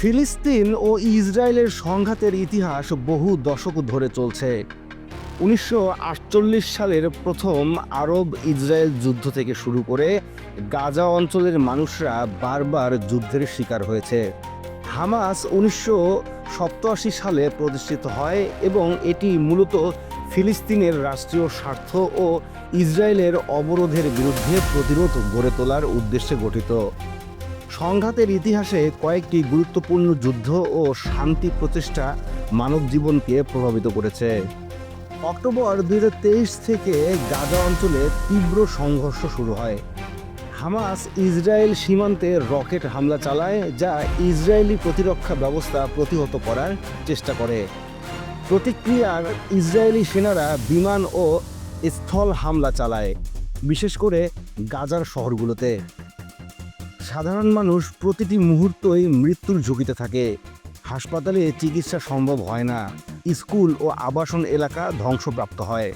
ফিলিস্তিন ও ইসরায়েলের সংঘাতের ইতিহাস বহু দশক ধরে চলছে। উনিশশো আটচল্লিশ সালের প্রথম আরব ইসরায়েল যুদ্ধ থেকে শুরু করে গাজা অঞ্চলের মানুষরা বারবার যুদ্ধের শিকার হয়েছে। হামাস উনিশশো সালে প্রতিষ্ঠিত হয় এবং এটি মূলত ফিলিস্তিনের রাষ্ট্রীয় স্বার্থ ও ইসরায়েলের অবরোধের বিরুদ্ধে প্রতিরোধ গড়ে তোলার উদ্দেশ্যে গঠিত। সংঘাতের ইতিহাসে কয়েকটি গুরুত্বপূর্ণ যুদ্ধ ও শান্তি প্রচেষ্টা মানব জীবনকে প্রভাবিত করেছে। অক্টোবর দু হাজার তেইশ থেকে গাজা অঞ্চলে তীব্র সংঘর্ষ শুরু হয়। হামাস ইসরায়েল সীমান্তে রকেট হামলা চালায়, যা ইসরায়েলি প্রতিরক্ষা ব্যবস্থা প্রতিহত করার চেষ্টা করে। প্রতিক্রিয়ার ইসরায়েলি সেনারা বিমান ও স্থল হামলা চালায়, বিশেষ করে গাজার শহরগুলোতে। সাধারণ মানুষ প্রতিটি মুহূর্তই মৃত্যুর ঝুঁকিতে থাকে। হাসপাতালে চিকিৎসা সম্ভব হয় না। স্কুল ও আবাসন এলাকা ধ্বংসপ্রাপ্ত হয়।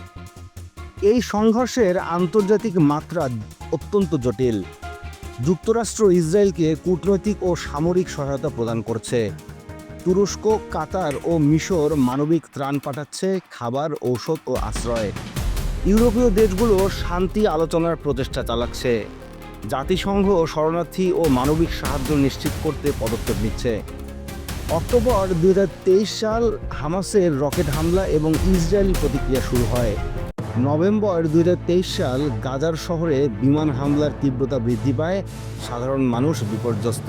এই সংঘর্ষের আন্তর্জাতিক মাত্রা অত্যন্ত জটিল। যুক্তরাষ্ট্র ইসরায়েলকে কূটনৈতিক ও সামরিক সহায়তা প্রদান করছে। তুরস্ক, কাতার ও মিশর মানবিক ত্রাণ পাঠাচ্ছে, খাবার, ঔষধ ও আশ্রয়। ইউরোপীয় দেশগুলো শান্তি আলোচনার প্রচেষ্টা চালাচ্ছে। জাতিসংঘ শরণার্থী ও মানবিক সাহায্য নিশ্চিত করতে পদক্ষেপ নিচ্ছে। অক্টোবর দুই হাজার তেইশ সাল হামাসের রকেট হামলা এবং ইসরায়েলি প্রতিক্রিয়া শুরু হয়। নভেম্বর দুই হাজার তেইশ সাল গাজার শহরে বিমান হামলার তীব্রতা বৃদ্ধি পায়, সাধারণ মানুষ বিপর্যস্ত।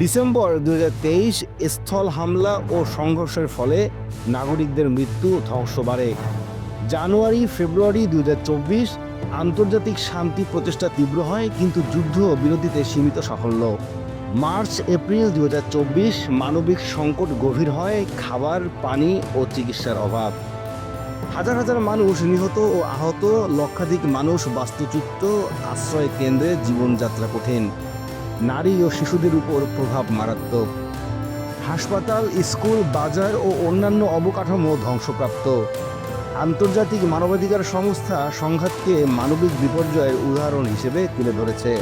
ডিসেম্বর দুই হাজার তেইশ স্থল হামলা ও সংঘর্ষের ফলে নাগরিকদের মৃত্যু ধ্বংস বাড়ে। জানুয়ারি, ফেব্রুয়ারি দুই হাজার চব্বিশ আন্তর্জাতিক শান্তি প্রচেষ্টা তীব্র হয়, কিন্তু যুদ্ধ বিরতিতে সীমিত সাফল্য। মার্চ, এপ্রিল দু হাজার চব্বিশ মানবিক সংকট গভীর হয়, খাবার, পানি ও চিকিৎসার অভাব। হাজার হাজার মানুষ নিহত ও আহত, লক্ষাধিক মানুষ বাস্তুচ্যুত, আশ্রয় কেন্দ্রে জীবনযাত্রা কঠিন। নারী ও শিশুদের উপর প্রভাব মারাত্মক। হাসপাতাল, স্কুল, বাজার ও অন্যান্য অবকাঠামো ধ্বংসপ্রাপ্ত। আন্তর্জাতিক মানবাধিকার সংস্থা সংঘাতকে মানবিক বিপর্যয়ের উদাহরণ হিসেবে তুলে ধরেছে।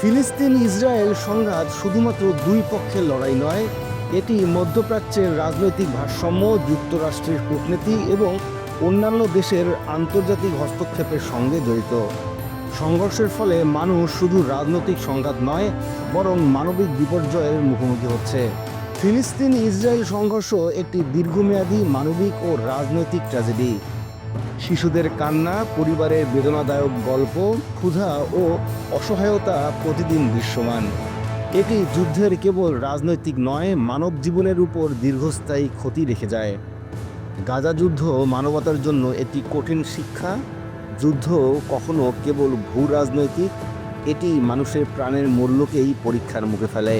ফিলিস্তিন ইসরায়েল সংঘাত শুধুমাত্র দুই পক্ষের লড়াই নয়, এটি মধ্যপ্রাচ্যের রাজনৈতিক ভারসাম্য, যুক্তরাষ্ট্রের কূটনীতি এবং অন্যান্য দেশের আন্তর্জাতিক হস্তক্ষেপের সঙ্গে জড়িত। সংঘর্ষের ফলে মানুষ শুধু রাজনৈতিক সংঘাত নয়, বরং মানবিক বিপর্যয়ের মুখোমুখি হচ্ছে। ফিলিস্তিন ইসরায়েল সংঘর্ষ একটি দীর্ঘমেয়াদী মানবিক ও রাজনৈতিক ট্র্যাজেডি। শিশুদের কান্না, পরিবারের বেদনাদায়ক গল্প, ক্ষুধা ও অসহায়তা প্রতিদিন দৃশ্যমান। এটি যুদ্ধের কেবল রাজনৈতিক নয়, মানব জীবনের উপর দীর্ঘস্থায়ী ক্ষতি রেখে যায়। গাজা যুদ্ধ মানবতার জন্য একটি কঠিন শিক্ষা। যুদ্ধ কখনো কেবল ভূ রাজনৈতিক এটি মানুষের প্রাণের মূল্যকেই পরীক্ষার মুখে ফেলে।